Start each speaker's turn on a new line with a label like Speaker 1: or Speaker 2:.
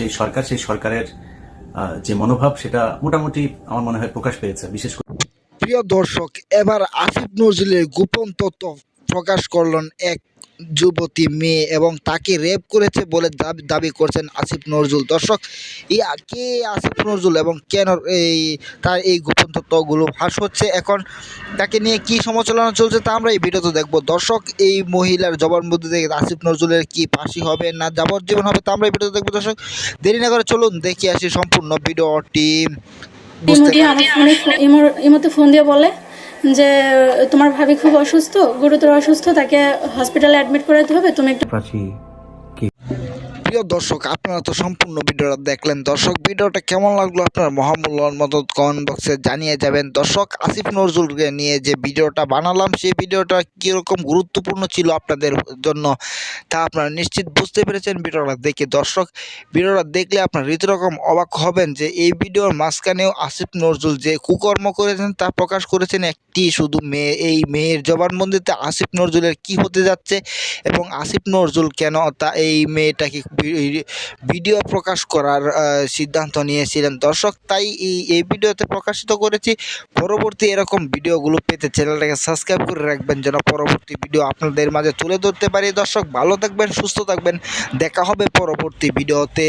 Speaker 1: যে সরকার, সেই সরকারের যে মনোভাব, সেটা মোটামুটি আমার মনে হয় প্রকাশ পেয়েছে। বিশেষ করে
Speaker 2: প্রিয় দর্শক, এবার আসিফ নজরুলের গোপন তথ্য প্রকাশ করলেন এক যুবতী মেয়ে এবং তাকে রেপ করেছে বলে দাবি করছেন আসিফ নজরুল। দর্শক এই কে আসিফ নজরুল এবং কেন এই তার এই গোপন তথ্যগুলো ফাঁস হচ্ছে এখন? তাকে নিয়ে কি সমালোচনা চলছে তা আমরা এই ভিডিওতে দেখব। দর্শক এই মহিলার জবানবন্দি থেকে আসিফ নজরুলের কি ফাঁসি হবে না যাবজ্জীবন হবে তা আমরা এই ভিডিওতে দেখব। দর্শক দেরি না করে চলুন দেখি আসি সম্পূর্ণ ভিডিওটি। বুঝতে
Speaker 3: আমার ফোনে ইমোতে ফোন দিয়ে বলে। যে তোমার ভাবি খুব অসুস্থ গুরুতর অসুস্থ তাকে হসপিটালে অ্যাডমিট করাতে হবে তুমি একটু
Speaker 2: প্রিয় দর্শক, আপনারা তো সম্পূর্ণ ভিডিওটা দেখলেন। দর্শক, ভিডিওটা কেমন লাগল আপনার মহামূল্যবান মতো কমেন্ট বক্সে জানিয়ে যাবেন। দর্শক, আসিফ নজরুলকে নিয়ে যে ভিডিওটা বানালাম, সেই ভিডিওটা কীরকম গুরুত্বপূর্ণ ছিল আপনাদের জন্য, তা আপনারা নিশ্চিত বুঝতে পেরেছেন ভিডিওটা দেখে। দর্শক, ভিডিওটা দেখলে আপনার রীতিরকম অবাক হবেন যে এই ভিডিওর মাঝখানেও আসিফ নজরুল যে কুকর্ম করেছেন, তা প্রকাশ করেছেন একটি শুধু মেয়ে, এই মেয়ের জবানবন্দিতে আসিফ নজরুলের কি হতে যাচ্ছে এবং আসিফ নজরুল কেন তা, এই মেয়েটাকে ভিডিও প্রকাশ করার সিদ্ধান্ত নিয়েছিলেন দর্শক। তাই এই ভিডিওতে প্রকাশিত করেছি। পরবর্তী এরকম ভিডিওগুলো পেতে চ্যানেলটাকে সাবস্ক্রাইব করে রাখবেন যেন পরবর্তী ভিডিও আপনাদের মাঝে তুলে ধরতে পারি। দর্শক, ভালো থাকবেন, সুস্থ থাকবেন। দেখা হবে পরবর্তী ভিডিওতে।